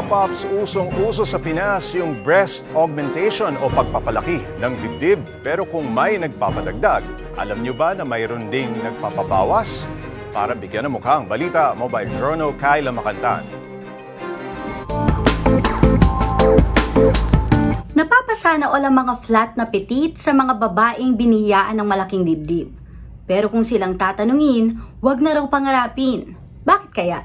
mga pops, usong-uso sa Pinas yung breast augmentation o pagpapalaki ng dibdib. Pero kung may nagpapadagdag, alam nyo ba na mayroon ding nagpapabawas? Para bigyan ng mukhang balita, Mobile Chrono, Kyla Makantan. Napapasana all ang mga flat na petit sa mga babaeng binihiyaan ng malaking dibdib. Pero kung silang tatanungin, wag na raw pangarapin. Bakit kaya?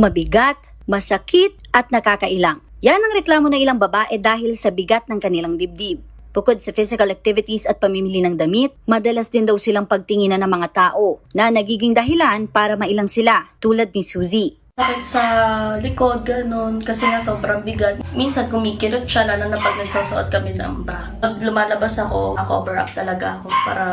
Mabigat, masakit at nakakailang. Yan ang reklamo ng ilang babae dahil sa bigat ng kanilang dibdib. Bukod sa physical activities at pamimili ng damit, madalas din daw silang pagtinginan ng mga tao na nagiging dahilan para mailang sila, tulad ni Suzy. Sakit sa likod, ganun, kasi nga sobrang bigat. Minsan kumikirot siya, lalo na pag nagsusuot kami ng bra. Pag lumalabas ako, cover up talaga ako para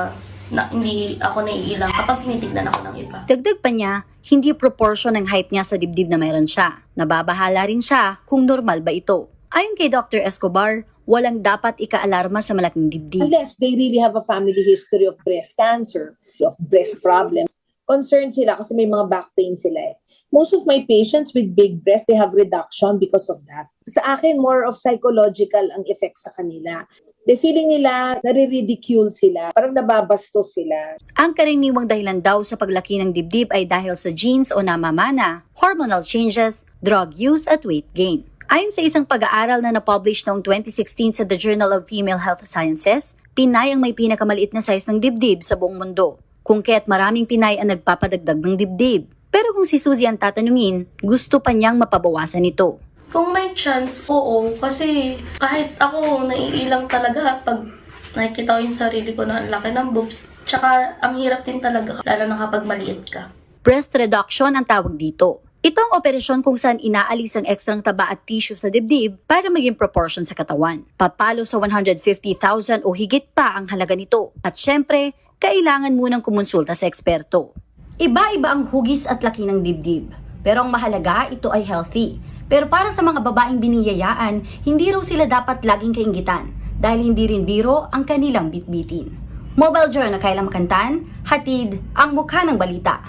na, hindi ako naiilang kapag tinitignan ako ng iba. Dagdag pa niya, hindi proportion ng height niya sa dibdib na mayroon siya. Nababahala rin siya kung normal ba ito. Ayon kay Dr. Escobar, walang dapat ikaalarma sa malaking dibdib. unless they really have a family history of breast cancer, of breast problems. Concerned sila kasi may mga back pain sila eh. Most of my patients with big breast, they have reduction because of that. Sa akin, more of psychological ang effect sa kanila. The feeling nila, nare-ridicule sila, parang nababastos sila. Ang karaniwang dahilan daw sa paglaki ng dibdib ay dahil sa genes o namamana, hormonal changes, drug use at weight gain. Ayon sa isang pag-aaral na na-publish noong 2016 sa The Journal of Female Health Sciences, Pinay ang may pinakamaliit na size ng dibdib sa buong mundo. Kung kaya't maraming Pinay ang nagpapadagdag ng dibdib. Pero kung si Suzy ang tatanungin, gusto pa niyang mapabawasan ito. Kung may chance, oo. Kasi kahit ako, naiilang talaga pag nakikita ko yung sarili ko na ang laki ng boobs. Tsaka ang hirap din talaga, lalo na kapag maliit ka. Breast reduction ang tawag dito. Ito ang operasyon kung saan inaalis ang ekstrang taba at tissue sa dibdib para maging proportion sa katawan. Papalo sa 150,000 o higit pa ang halaga nito. At syempre, kailangan munang kumonsulta sa eksperto. Iba-iba ang hugis at laki ng dibdib. Pero ang mahalaga, ito ay healthy. Pero para sa mga babaeng biniyayaan, hindi raw sila dapat laging kaingitan dahil hindi rin biro ang kanilang bitbitin. Mobile Journal Kailang Makantan, hatid ang mukha ng balita.